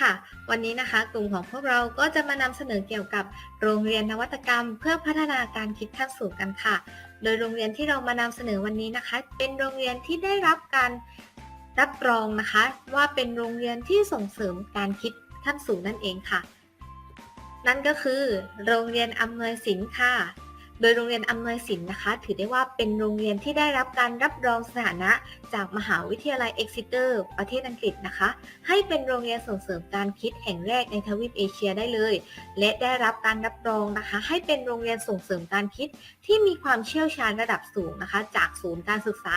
ค่ะ วันนี้นะคะ กลุ่มของพวกเราก็จะมานำเสนอเกี่ยวกับโรงเรียนนวัตกรรม เพื่อพัฒนาการคิดขั้นสูงกันค่ะ โดยโรงเรียนที่เรามานำเสนอวันนี้นะคะ เป็นโรงเรียนที่ได้รับการรับรองนะคะ ว่าเป็นโรงเรียนที่ส่งเสริมการคิดขั้นสูงนั่นเองค่ะ นั่นก็คือ โรงเรียนอำนวยสินค่ะ โดยโรงเรียนอำนวยสินนะคะ ถือได้ว่าเป็นโรงเรียนที่ได้รับการรับรองสถานะ จากมหาวิทยาลัยเอ็กซิเตอร์ ประเทศอังกฤษนะคะ ให้เป็นโรงเรียนส่งเสริมการคิดแห่งแรกในทวีปเอเชียได้เลย และได้รับการรับรองนะคะ ให้เป็นโรงเรียนส่งเสริมการคิดที่มีความเชี่ยวชาญระดับสูงนะคะ จากศูนย์การศึกษา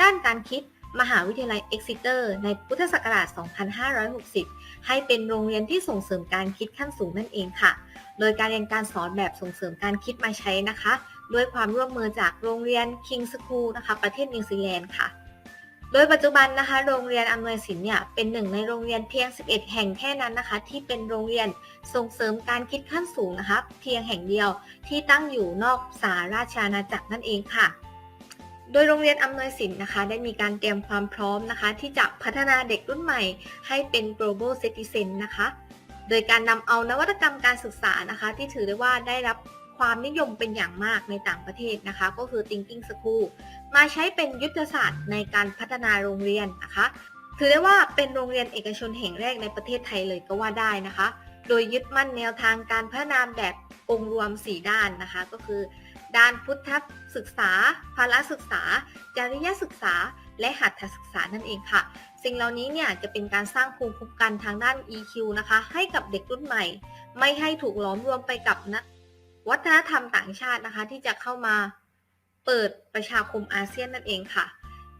ด้านการคิด มหาวิทยาลัยเอ็กซิเตอร์ในพุทธศักราช 2560 ให้เป็นโรงเรียนที่ส่งเสริมการคิดขั้นสูงนั่นเองค่ะ โดยการเรียนการสอนแบบส่งเสริมการคิดมาใช้นะคะ ด้วยความร่วมมือจากโรงเรียน King School นะคะ ประเทศนิวซีแลนด์ค่ะ โดยปัจจุบันนะคะ โรงเรียนอำนวยสินเนี่ยเป็นหนึ่งในโรงเรียนเพียง 11 แห่งแค่นั้นนะคะ ที่เป็นโรงเรียนส่งเสริมการคิดขั้นสูงนะคะ เพียงแห่งเดียวที่ตั้งอยู่นอกสาราชอาณาจักรนั่นเองค่ะ โดยโรงเรียนอำนวยสินนะคะได้มีการเตรียมความพร้อมนะคะ ที่จะพัฒนาเด็กรุ่นใหม่ ให้เป็น global citizen นะคะ โดยการนำเอานวัตกรรมการศึกษานะคะ ที่ถือได้ว่าได้รับความนิยมเป็นอย่างมากในต่างประเทศนะคะ ก็คือ Thinking School มาใช้เป็นยุทธศาสตร์ในการพัฒนาโรงเรียนนะคะ ถือได้ว่าเป็นโรงเรียนเอกชนแห่งแรกในประเทศไทยเลยก็ว่าได้นะคะ โดยยึดมั่นแนวทางการพัฒนาแบบองค์รวม 4 ด้านนะคะ ก็คือ ด้านพุทธศึกษา ภาระศึกษา จริยศึกษา และหัตถศึกษานั่นเองค่ะ สิ่งเหล่านี้เนี่ยจะเป็นการสร้างภูมิคุ้มกันทางด้าน EQ นะคะ ให้กับเด็กรุ่นใหม่ ไม่ให้ถูกล้อมรวมไปกับนะวัฒนธรรมต่างชาตินะคะ ที่จะเข้ามาเปิดประชาคมอาเซียนนั่นเองค่ะ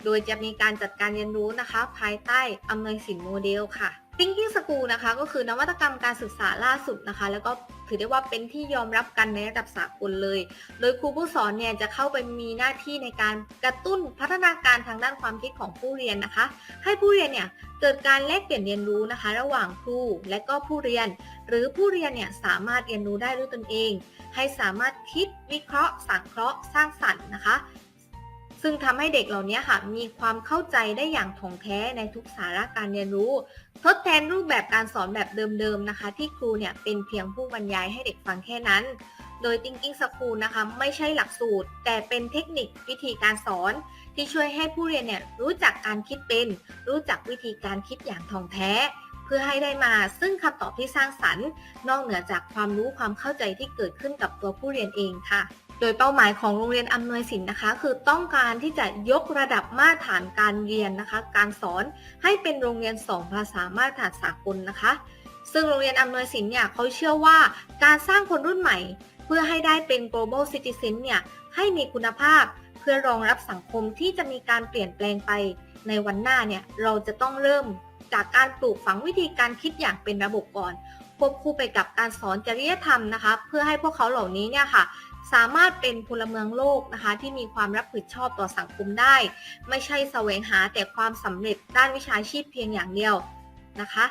โดยจะมีการจัดการเรียนรู้นะคะ ภายใต้อำนวยสินโมเดลค่ะ Thinking School นะคะก็คือนวัตกรรมการศึกษาล่าสุดนะคะ แล้วก็ถือได้ว่าเป็นที่ยอมรับกันในระดับสากลเลย โดยครูผู้สอนเนี่ยจะเข้าไปมีหน้าที่ในการกระตุ้นพัฒนาการทางด้านความคิดของผู้เรียนนะคะ ให้ผู้เรียนเนี่ยเกิดการแลกเปลี่ยนเรียนรู้นะคะ ระหว่างครูและก็ผู้เรียน หรือผู้เรียนเนี่ยสามารถเรียนรู้ได้ด้วยตนเอง ให้สามารถคิดวิเคราะห์ สังเคราะห์ สร้างสรรค์นะคะ ซึ่งทำให้เด็กเหล่านี้ค่ะมีความเข้าใจได้อย่างถ่องแท้ในทุกสาระการเรียนรู้ ทดแทนรูปแบบการสอนแบบเดิมๆนะคะ ที่ครูเนี่ยเป็นเพียงผู้บรรยายให้เด็กฟังแค่นั้น โดย Thinking School นะคะไม่ใช่หลักสูตร แต่เป็นเทคนิควิธีการสอน ที่ช่วยให้ผู้เรียนเนี่ยรู้จักการคิดเป็น รู้จักวิธีการคิดอย่างถ่องแท้ เพื่อให้ได้มาซึ่งคำตอบที่สร้างสรรค์ นอกเหนือจากความรู้ความเข้าใจที่เกิดขึ้นกับตัวผู้เรียนเองค่ะ โดยเป้าหมายของโรงเรียนอำนวยสินนะคะ คือต้องการที่จะยกระดับมาตรฐานการเรียนนะคะ การสอนให้เป็นโรงเรียน 2 ภาษามาตรฐานสากลนะคะ ซึ่งโรงเรียนอำนวยสินเนี่ยเขาเชื่อว่าการสร้างคนรุ่นใหม่ เพื่อให้ได้เป็น global citizen เนี่ยให้มีคุณภาพเพื่อรองรับสังคมที่จะมีการเปลี่ยนแปลงไปในวันหน้าเนี่ยเราจะต้องเริ่มจากการปลูกฝังวิธีการคิดอย่างเป็นระบบก่อนควบคู่ไปกับการสอนจริยธรรมนะคะ เพื่อให้พวกเขาเหล่านี้เนี่ยค่ะ สามารถเป็นพลเมืองโลกนะคะ ที่มีความรับผิดชอบต่อสังคมได้ ไม่ใช่แสวงหาแต่ความสำเร็จด้านวิชาชีพเพียงอย่างเดียวนะคะ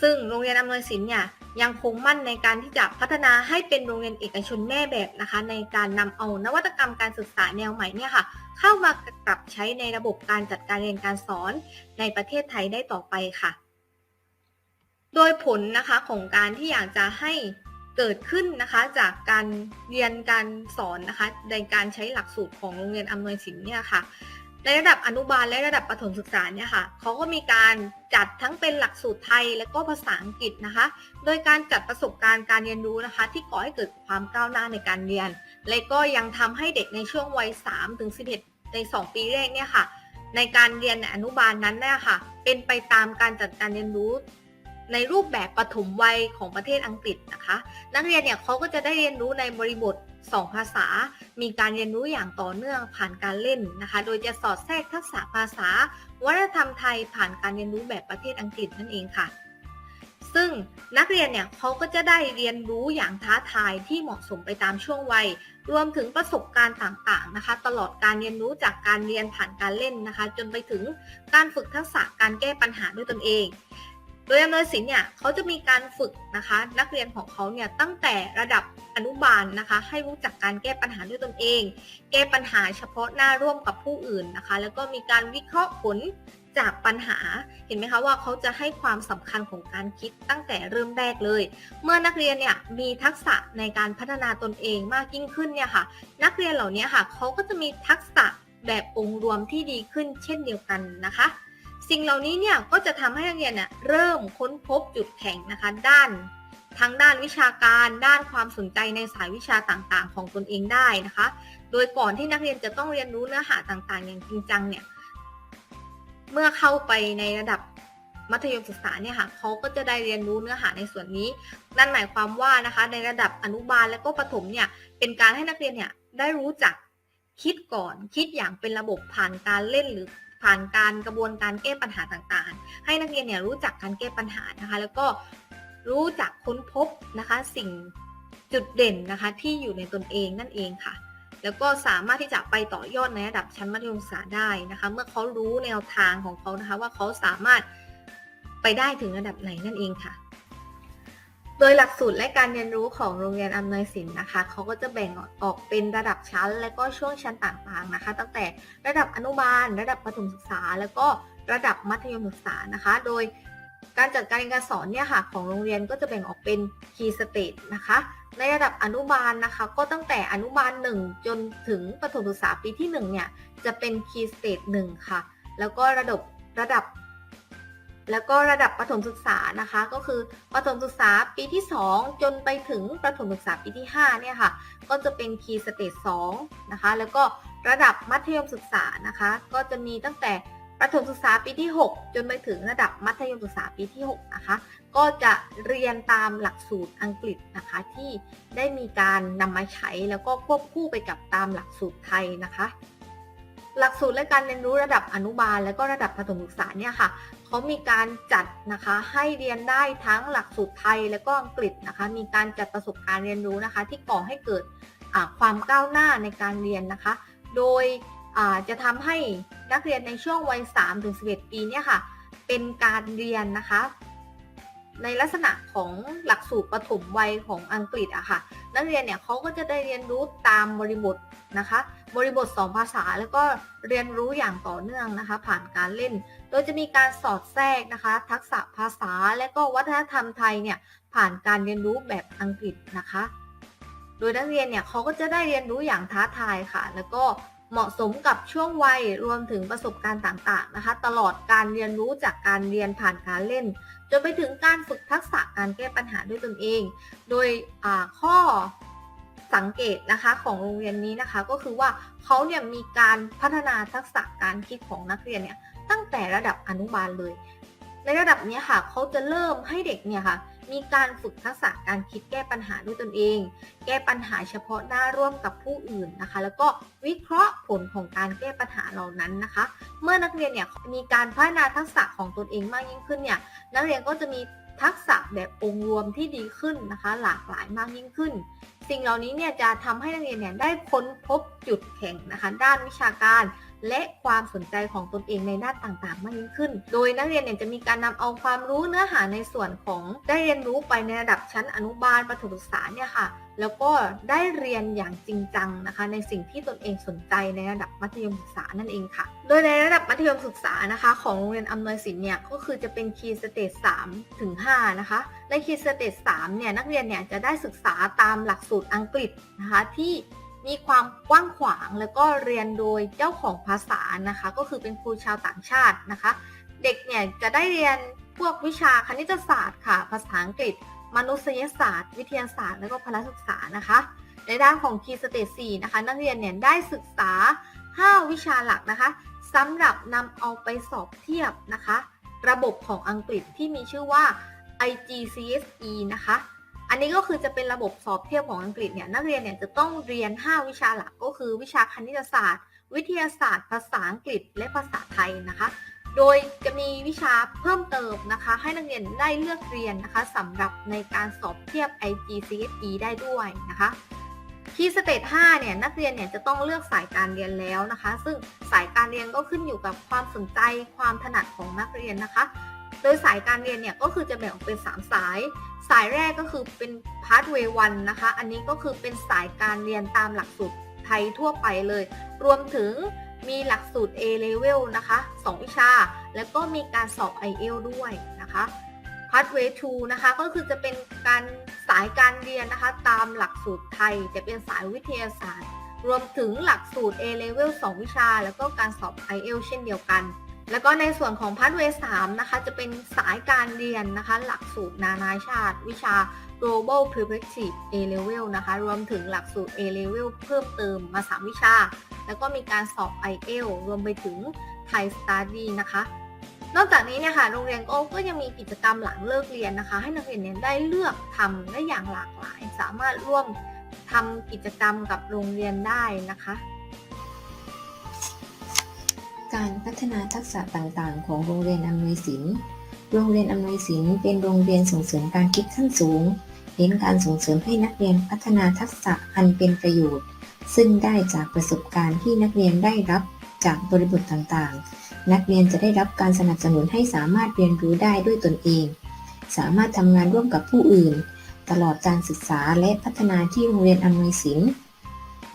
ซึ่งโรงเรียนอำนวยสินเนี่ยยังคงมั่นในการที่จะพัฒนาให้เป็นโรงเรียนเอกชนแม่แบบนะคะ ในการนำเอานวัตกรรมการศึกษาแนวใหม่เนี่ยค่ะเข้ามาปรับใช้ในระบบการจัดการเรียนการสอนในประเทศไทยได้ต่อไปค่ะ โดยผลนะคะของการที่อยากจะให้ เกิดขึ้นนะคะจากการเรียนการสอนนะคะในการใช้หลักสูตรของโรงเรียนอำนวยสินเนี่ยค่ะในระดับอนุบาลและระดับประถมศึกษาเนี่ยค่ะเขาก็มีการจัดทั้งเป็นหลักสูตรไทยและก็ภาษาอังกฤษนะคะ โดยการจัดประสบการณ์การเรียนรู้นะคะ ที่ก่อให้เกิดความก้าวหน้าในการเรียน และก็ยังทำให้เด็กในช่วงวัย3ถึง11 ใน 2 ปีแรกเนี่ยค่ะ ในการเรียนในอนุบาลนั้นเนี่ยค่ะ เป็นไปตามการจัดการเรียนรู้ ในรูปแบบปฐมวัยของประเทศอังกฤษนะคะ นักเรียนเนี่ยเขาก็จะได้เรียนรู้ในบริบท 2 ภาษา มีการเรียนรู้อย่างต่อเนื่องผ่านการเล่นนะคะ โดยจะสอดแทรกทักษะภาษา วัฒนธรรมไทยผ่านการเรียนรู้แบบประเทศอังกฤษนั่นเองค่ะ ซึ่งนักเรียนเนี่ยเขาก็จะได้เรียนรู้อย่างท้าทายที่เหมาะสมไปตามช่วงวัย รวมถึงประสบการณ์ต่างๆนะคะ ตลอดการเรียนรู้จากการเรียนผ่านการเล่นนะคะ จนไปถึงการฝึกทักษะการแก้ปัญหาด้วยตนเอง ดยอำนวยสินเนี่ยเขาจะมีการฝึกนะคะ นักเรียนของเขาเนี่ยตั้งแต่ระดับอนุบาลนะคะ ให้รู้จักการแก้ปัญหาด้วยตนเอง แก้ปัญหาเฉพาะหน้าร่วมกับผู้อื่นนะคะ แล้วก็มีการวิเคราะห์ผลจากปัญหาเห็นไหมคะว่าเขาจะให้ความสำคัญของการคิดตั้งแต่เริ่มแรกเลย เมื่อนักเรียนเนี่ยมีทักษะในการพัฒนาตนเองมากยิ่งขึ้นเนี่ยค่ะ นักเรียนเหล่านี้ค่ะเขาก็จะมีทักษะแบบองค์รวมที่ดีขึ้นเช่นเดียวกันนะคะ สิ่งเหล่านี้เนี่ยก็จะทำให้นักเรียนเนี่ยเริ่มค้นพบจุดแข็งนะคะ ด้านทั้งด้านวิชาการ ด้านความสนใจในสายวิชาต่างๆ ของตนเองได้นะคะ โดยก่อนที่นักเรียนจะต้องเรียนรู้เนื้อหาต่างๆ อย่างจริงจังเนี่ยเมื่อเข้าไปในระดับมัธยมศึกษาเนี่ยค่ะเขาก็จะได้เรียนรู้เนื้อหาในส่วนนี้ นั่นหมายความว่านะคะในระดับอนุบาลและก็ประถมเนี่ยเป็นการให้นักเรียนเนี่ยได้รู้จักคิดก่อนคิดอย่างเป็นระบบผ่านการเล่นหรือ ผ่านการกระบวนการแก้ปัญหาต่างๆ ให้นักเรียนเนี่ยรู้จักการแก้ปัญหานะคะ แล้วก็รู้จักค้นพบนะคะสิ่งจุดเด่นนะคะที่อยู่ในตนเองนั่นเองค่ะ แล้วก็สามารถที่จะไปต่อยอดในระดับชั้นมัธยมศึกษาได้นะคะ เมื่อเขารู้แนวทางของเขานะคะว่าเขาสามารถไปได้ถึงระดับไหนนั่นเองค่ะ โดยหลักสูตรและการเรียนรู้ของโรงเรียนอำนวยสินนะคะเขาก็จะแบ่งออกเป็นระดับชั้น และก็ช่วงชั้นต่างๆนะคะ ตั้งแต่ระดับอนุบาล ระดับประถมศึกษา แล้วก็ระดับมัธยมศึกษานะคะ โดยการจัดการเรียนการสอนเนี่ยค่ะของโรงเรียนก็จะแบ่งออกเป็น key stage นะคะ ในระดับอนุบาลนะคะ ก็ตั้งแต่อนุบาล 1 จนถึงประถมศึกษาปีที่ 1 เนี่ย จะเป็น key stage 1 ค่ะ แล้วก็ระดับระดับ แล้วก็ระดับประถมศึกษานะคะ ก็คือประถมศึกษาปีที่ 2 จนไปถึงประถมศึกษาปีที่5เนี่ยค่ะ ก็จะเป็น key stage 2นะคะ แล้วก็ระดับมัธยมศึกษานะคะ ก็จะมีตั้งแต่ประถมศึกษาปีที่ 6 จนไปถึงระดับมัธยมศึกษาปีที่ 6 นะคะ ก็จะเรียนตามหลักสูตรอังกฤษนะคะที่ได้มีการนำมาใช้แล้วก็ควบคู่ไปกับตามหลักสูตรไทยนะคะหลักสูตรและการเรียนรู้ระดับอนุบาลและก็ระดับประถมศึกษาเนี่ยค่ะ เขามีการจัดนะคะให้เรียนได้ทั้งหลักสูตรไทยและก็อังกฤษนะคะ มีการจัดประสบการณ์เรียนรู้นะคะ ที่ก่อให้เกิดความก้าวหน้าในการเรียนนะคะ โดยจะทำให้นักเรียนในช่วงวัย3-11 ปีเนี่ยค่ะ เป็นการเรียนนะคะ ในลักษณะของหลักสูตรปฐมวัยของอังกฤษอะค่ะ นักเรียนเนี่ยเขาก็จะได้เรียนรู้ตามบริบท นะคะ บริบท 2 ภาษาแล้วก็เรียนรู้อย่างต่อเนื่องนะคะ ผ่านการเล่น โดยจะมีการสอดแทรกนะคะ ทักษะภาษาและก็วัฒนธรรมไทยเนี่ยผ่านการเรียนรู้แบบอังกฤษนะคะ โดยนักเรียนเนี่ยเขาก็จะได้เรียนรู้อย่างท้าทายค่ะ แล้วก็เหมาะสมกับช่วงวัยรวมถึงประสบการณ์ต่างๆนะคะ ตลอดการเรียนรู้จากการเรียนผ่านการเล่น จนไปถึงการฝึกทักษะการแก้ปัญหาด้วยตนเอง โดยข้อ สังเกตนะคะของโรงเรียนนี้นะคะ ก็คือว่าเขาเนี่ยมีการพัฒนาทักษะการคิดของนักเรียนเนี่ยตั้งแต่ระดับอนุบาลเลย ในระดับนี้ค่ะเขาจะเริ่มให้เด็กเนี่ยค่ะมีการฝึกทักษะการคิดแก้ปัญหาด้วยตนเอง แก้ปัญหาเฉพาะหน้าร่วมกับผู้อื่นนะคะ แล้วก็วิเคราะห์ผลของการแก้ปัญหาเหล่านั้นนะคะ เมื่อนักเรียนเนี่ยมีการพัฒนาทักษะของตนเองมากยิ่งขึ้นเนี่ยนักเรียนก็จะมี ทักษะแบบองค์รวมที่ดีขึ้นนะคะ หลากหลายมากยิ่งขึ้น สิ่งเหล่านี้เนี่ยจะทำให้นักเรียนเนี่ยได้ค้นพบจุดแข็งนะคะ ด้านวิชาการ และความสนใจของตนเองในด้านต่างๆ มากยิ่งขึ้น โดยนักเรียนเนี่ยจะมีการนำเอาความรู้เนื้อหาในส่วนของได้เรียนรู้ไปในระดับชั้นอนุบาลประถมศึกษาเนี่ยค่ะ แล้วก็ได้เรียนอย่างจริงจังนะคะในสิ่งที่ตนเองสนใจในระดับมัธยมศึกษานั่นเองค่ะ โดยในระดับมัธยมศึกษานะคะ ของโรงเรียนอำนวยสินเนี่ยก็คือจะเป็นคีย์สเตจ3ถึง5นะคะในคีย์สเตจ3เนี่ยนักเรียนเนี่ยจะได้ศึกษาตามหลักสูตรอังกฤษนะคะที่มีความกว้างขวางแล้วก็เรียนโดยเจ้าของภาษานะคะ ก็คือเป็นครูชาวต่างชาตินะคะ เด็กเนี่ยจะได้เรียนพวกวิชาคณิตศาสตร์ค่ะ ภาษาอังกฤษ มนุษยศาสตร์ วิทยาศาสตร์ และก็พละศึกษานะคะ ในด้านของคีย์สเตจ4นะคะ นักเรียนเนี่ยได้ศึกษา 5 วิชาหลักนะคะสำหรับนำเอาไปสอบเทียบนะคะ ระบบของอังกฤษที่มีชื่อว่า IGCSE นะคะ อันนี้ก็คือจะเป็นระบบสอบเทียบของอังกฤษเนี่ยนักเรียนเนี่ยจะต้องเรียน 5 วิชาหลักก็คือวิชาคณิตศาสตร์ วิทยาศาสตร์ ภาษาอังกฤษและภาษาไทยนะคะ โดยจะมีวิชาเพิ่มเติมนะคะ ให้นักเรียนได้เลือกเรียนนะคะสำหรับในการสอบเทียบ IGCSE ได้ด้วยนะคะที่สเตจ5เนี่ยนักเรียนเนี่ยจะต้องเลือกสายการเรียนแล้วนะคะ ซึ่งสายการเรียนก็ขึ้นอยู่กับความสนใจความถนัดของนักเรียนนะคะ โดยสายการเรียนเนี่ยก็คือจะแบ่งออกเป็น 3 สาย สายแรกก็คือเป็น Pathway 1นะคะ อันนี้ก็คือเป็นสายการเรียนตามหลักสูตรไทยทั่วไปเลย รวมถึง มีหลักสูตร A level นะคะ 2 วิชา แล้วก็มีการสอบ IEL ด้วยนะคะ Pathway 2นะคะ ก็คือจะเป็นการสายการเรียนนะคะ ตามหลักสูตรไทย จะเป็นสายวิทยาศาสตร์ รวมถึงหลักสูตร A level 2 วิชา แล้วก็การสอบ IEL เช่นเดียวกัน แล้วก็ในส่วนของ Pathway 3นะคะ จะเป็นสายการเรียนนะคะ หลักสูตรนานาชาติ วิชา Global Perspective A level นะคะ รวมถึงหลักสูตร A level เพิ่มเติมมา 3 วิชา แล้วก็มีการสอบ IELTS รวมไปถึง Thai Study นะคะ นอกจากนี้เนี่ยค่ะ โรงเรียนโอก็ยังมีกิจกรรมหลังเลิกเรียนนะคะ ให้นักเรียนเนี่ยได้เลือกทำได้อย่างหลากหลาย สามารถร่วมทำกิจกรรมกับโรงเรียนได้นะคะ การพัฒนาทักษะต่างๆ ของโรงเรียนอำนวยสินโรงเรียนอำนวยสินเป็นโรงเรียนส่งเสริมการคิดขั้นสูง น้นการส่งเสริมให้นักเรียนพัฒนาทักษะอันเป็นประโยชน์ ซึ่งได้จากประสบการณ์ที่นักเรียนได้รับจากบริบทต่างๆ นักเรียนจะได้รับการสนับสนุนให้สามารถเรียนรู้ได้ด้วยตนเอง สามารถทำงานร่วมกับผู้อื่น ตลอดการศึกษาและพัฒนาที่โรงเรียนอำนวยสิน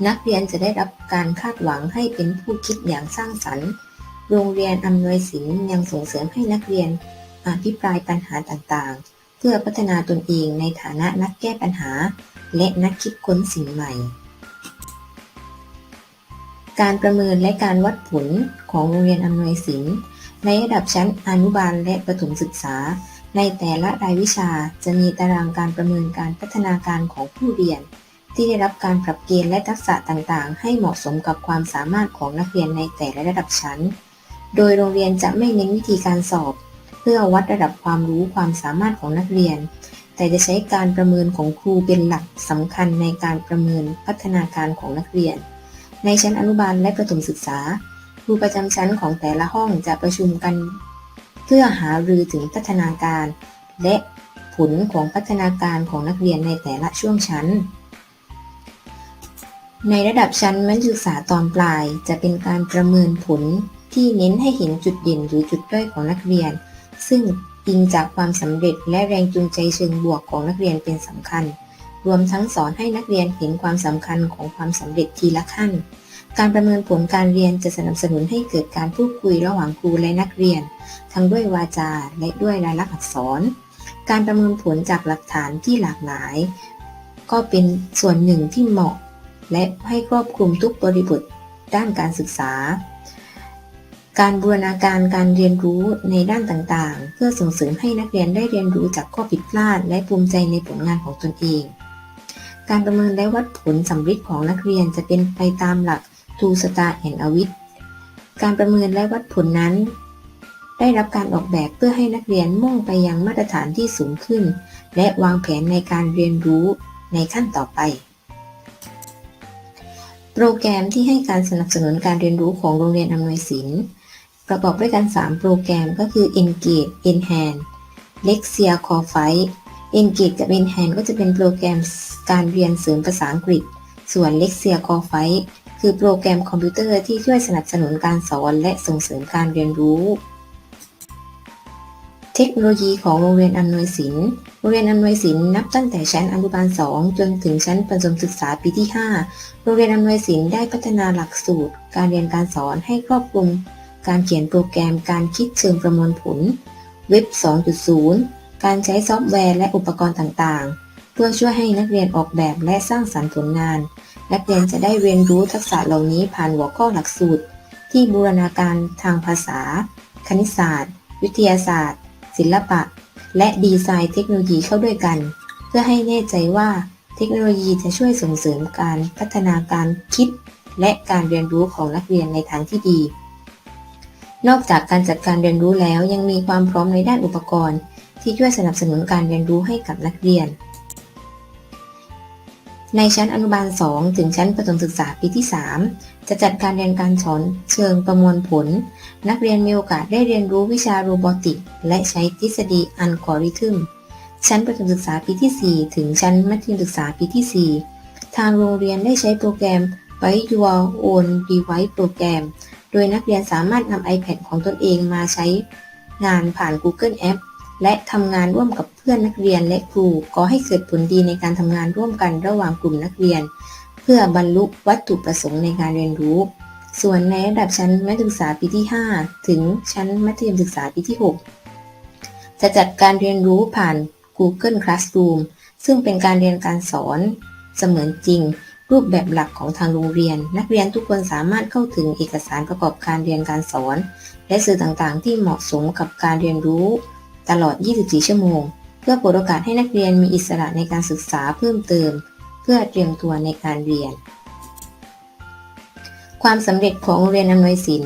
นักเรียนจะได้รับการคาดหวังให้เป็นผู้คิดอย่างสร้างสรรค์ โรงเรียนอำนวยสินยังส่งเสริมให้นักเรียนอภิปรายปัญหาต่างๆ เพื่อพัฒนาตนเองในฐานะนักแก้ปัญหา และนักคิดค้นสิ่งใหม่ การประเมินและการวัดผลของโรงเรียนอำนวยสินในระดับชั้นอนุบาลและประถมศึกษา ในแต่ละรายวิชาจะมีตารางการประเมินการพัฒนาการของผู้เรียน ที่ได้รับการปรับเกณฑ์และทักษะต่างๆ ให้เหมาะสมกับความสามารถของนักเรียนในแต่ละระดับชั้น โดยโรงเรียนจะไม่เน้นวิธีการสอบ พื่อวัดระดับความรู้ความสามารถของนักเรียน แต่จะใช้การประเมินของครูเป็นหลักสำคัญในการประเมินพัฒนาการของนักเรียน ในชั้นอนุบาลและประถมศึกษา ครูประจำชั้นของแต่ละห้องจะประชุมกัน เพื่อหารือถึงพัฒนาการ และผลของพัฒนาการของนักเรียนในแต่ละช่วงชั้น ในระดับชั้นมัธยมศึกษาตอนปลาย จะเป็นการประเมินผลที่เน้นให้เห็นจุดเด่นหรือจุดด้อยของนักเรียน ซึ่งอิงจากความสำเร็จและแรงจูงใจเชิงบวกของนักเรียนเป็นสำคัญ รวมทั้งสอนให้นักเรียนเห็นความสำคัญของความสำเร็จทีละขั้น การประเมินผลการเรียนจะสนับสนุนให้เกิดการพูดคุยระหว่างครูและนักเรียน ทั้งด้วยวาจาและด้วยลายลักษณ์อักษร การประเมินผลจากหลักฐานที่หลากหลาย ก็เป็นส่วนหนึ่งที่เหมาะ และให้ครอบคลุมทุกบริบทด้านการศึกษา การบูรณาการการเรียนรู้ในด้านต่างๆ เพื่อส่งเสริมให้นักเรียนได้เรียนรู้จากข้อผิดพลาด และภูมิใจในผลงานของตนเอง การประเมินและวัดผลสำฤทธิ์ของนักเรียนจะเป็นไปตามหลัก Two Star and a w i t การประเมินและวัดผลนั้น ได้รับการออกแบบเพื่อให้นักเรียนมุ่งไปยังมาตรฐานที่สูงขึ้น และวางแผนในการเรียนรู้ในขั้นต่อไป โปรแกรมที่ให้การสนับสนุนการเรียนรู้ของโรงเรียนอำนวยสินป ประกอบด้วยกัน 3 โปรแกรมก็คือ Engage Enhance Lexia Core Fight Engage กับ Enhance ก็จะเป็นโปรแกรมการเรียนเสริมภาษาอังกฤษ ส่วน Lexia Core Fight คือโปรแกรมคอมพิวเตอร์ที่ช่วยสนับสนุนการสอนและส่งเสริมการเรียนรู้ เทคโนโลยีของโรงเรียนอำนวยสินโรงเรียนอำนวยสินนับตั้งแต่ชั้นอนุบาล 2 จนถึงชั้นประถมศึกษาปีที่ 5 โรงเรียนอำนวยสินได้พัฒนาหลักสูตร การเรียนการสอนให้ครอบคลุม การเขียนโปรแกรมการคิดเชิงประมวลผล เว็บ 2.0 การใช้ซอฟต์แวร์และอุปกรณ์ต่างๆ เพื่อช่วยให้นักเรียนออกแบบและสร้างสรรค์ผลงาน นักเรียนจะได้เรียนรู้ทักษะเหล่านี้ผ่านหัวข้อหลักสูตร ที่บูรณาการทางภาษา คณิตศาสตร์ วิทยาศาสตร์ ศิลปะ และดีไซน์เทคโนโลยีเข้าด้วยกัน เพื่อให้แน่ใจว่าเทคโนโลยีจะช่วยส่งเสริมการพัฒนาการคิด และการเรียนรู้ของนักเรียนในทางที่ดี นอกจากการจัดการเรียนรู้แล้วยังมีความพร้อมในด้านอุปกรณ์ ที่ช่วยสนับสนุนการเรียนรู้ให้กับนักเรียน ในชั้นอนุบาล 2 ถึงชั้นประถมศึกษาปีที่ 3 จะจัดการเรียนการสอนเชิงประมวลผล นักเรียนมีโอกาสได้เรียนรู้วิชาโรบอติก และใช้ทฤษฎีอัลกอริทึมชั้นประถมศึกษาปีที่ 4 ถึงชั้นมัธยมศึกษาปีที่ 4 ทางโรงเรียนได้ใช้โปรแกรม By o u r Own Device โปรแกรม โดยนักเรียนสามารถนำ iPad ของตนเองมาใช้งานผ่าน Google App และทำงานร่วมกับเพื่อนนักเรียนและครูก่อให้เกิดผลดีในการทำงานร่วมกันระหว่างกลุ่มนักเรียน เพื่อบรรลุวัตถุประสงค์ในการเรียนรู้ ส่วนในระดับชั้นมัธยมศึกษาปีที่ 5 ถึงชั้นมัธยมศึกษาปีที่ 6 จะจัดการเรียนรู้ผ่าน Google Classroom ซึ่งเป็นการเรียนการสอนเสมือนจริง รูปแบบหลักของทางโรงเรียน นักเรียนทุกคนสามารถเข้าถึงเอกสารประกอบการเรียนการสอน และสื่อต่างๆ ที่เหมาะสมกับการเรียนรู้ ตลอด 24 ชั่วโมง เพื่อเปิดโอกาสให้นักเรียนมีอิสระในการศึกษาเพิ่มเติม เพื่อเตรียมตัวในการเรียน ความสำเร็จของโรงเรียนอำนวยสิน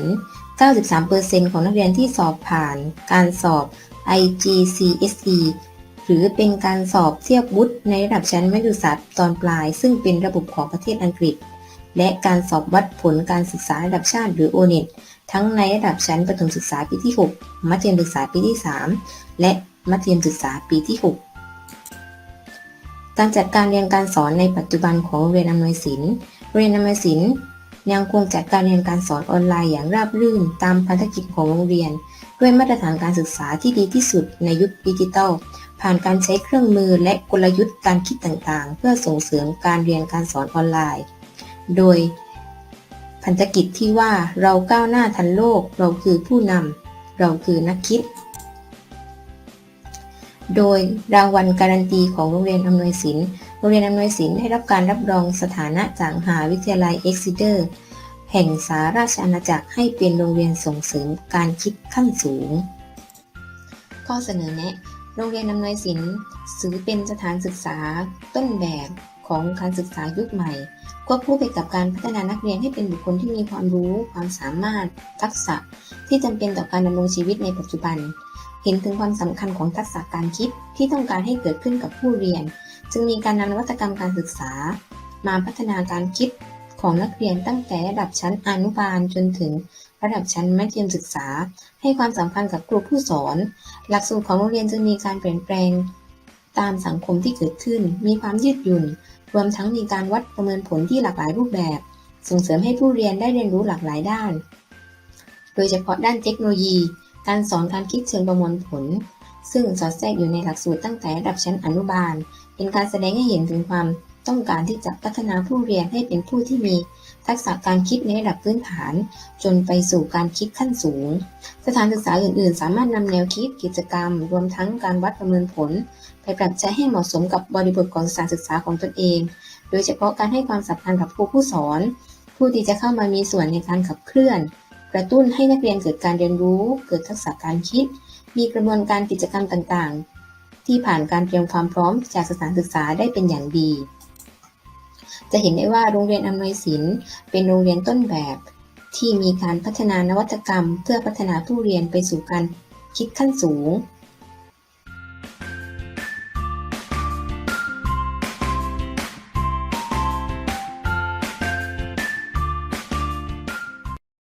93%ของนักเรียนที่สอบผ่าน การสอบ IGCSE หรือเป็นการสอบเทียบวุฒิในระดับชั้นมัธยมศึกษาตอนปลาย ซึ่งเป็นระบบของประเทศอังกฤษ และการสอบวัดผลการศึกษาระดับชาติหรือ O-NET ทั้งในระดับชั้นประถมศึกษาปีที่ 6 มัธยมศึกษาปีที่ 3 และมัธยมศึกษาปีที่ 6 การจัดการเรียนการสอนในปัจจุบันของโรงเรียนอำนวยสินโรงเรียนอำนวยสินยังคงจัดการเรียนการสอนออนไลน์อย่างราบรื่นตามพันธกิจของโรงเรียน ด้วยมาตรฐานการศึกษาที่ดีที่สุดในยุคดิจิทัล ผ่านการใช้เครื่องมือและกลยุทธ์การคิดต่างๆ เพื่อส่งเสริมการเรียนการสอนออนไลน์ โดย พันธกิจที่ว่าเราก้าวหน้าทันโลก เราคือผู้นำเราคือนักคิด โดยรางวัลการันตีของโรงเรียนอำนวยสินโรงเรียนอำนวยสินได้รับการรับรองสถานะจากมหาวิทยาลัยเอ็กซิเดอร์แห่งสาราชอาณาจักรให้เป็นโรงเรียนส่งเสริมการคิดขั้นสูง ข้อเสนอแนะ โรงเรียนอำนวยสินถือเป็นสถานศึกษาต้นแบบของการศึกษายุคใหม่ ควบคู่ไปกับการพัฒนานักเรียนให้เป็นบุคคลที่มีความรู้ ความสามารถ ทักษะ ที่จำเป็นต่อการดำรงชีวิตในปัจจุบัน เห็นถึงความสำคัญของทักษะการคิดที่ต้องการให้เกิดขึ้นกับผู้เรียน จึงมีการนำนวัตกรรมการศึกษา มาพัฒนาการคิดของนักเรียนตั้งแต่ระดับชั้นอนุบาลจนถึง ระดับชั้นมัธยมศึกษา ให้ความสำคัญกับครูผู้สอน หลักสูตรของโรงเรียนจึงมีการเปลี่ยนแปลง ตามสังคมที่เกิดขึ้น มีความยืดหยุ่น รวมทั้งมีการวัดประเมินผลที่หลากหลายรูปแบบ ส่งเสริมให้ผู้เรียนได้เรียนรู้หลากหลายด้าน โดยเฉพาะด้านเทคโนโลยี การสอนการคิดเชิงประมวลผล ซึ่งสอดแทรกอยู่ในหลักสูตรตั้งแต่ระดับชั้นอนุบาล เป็นการแสดงให้เห็นถึงความต้องการที่จะพัฒนาผู้เรียนให้เป็นผู้ที่มี ทักษะการคิดในระดับพื้นฐาน จนไปสู่การคิดขั้นสูง สถานศึกษาอื่น ๆ สามารถนำแนวคิดกิจกรรม รวมทั้งการวัดประเมินผล ไปปรับใช้ให้เหมาะสมกับบริบทของสถานศึกษาของตนเอง โดยเฉพาะการให้ความสำคัญกับครูผู้สอน ผู้ที่จะเข้ามามีส่วนในการขับเคลื่อน กระตุ้นให้นักเรียนเกิดการเรียนรู้ เกิดทักษะการคิด มีกระบวนการกิจกรรมต่าง ๆ ที่ผ่านการเตรียมความพร้อมจากสถานศึกษาได้เป็นอย่างดี จะเห็นได้ว่าโรงเรียนอำนวยศิลป์เป็นโรงเรียนต้นแบบ ที่มีการพัฒนานวัตกรรม เพื่อพัฒนาผู้เรียนไปสู่การคิดขั้นสูง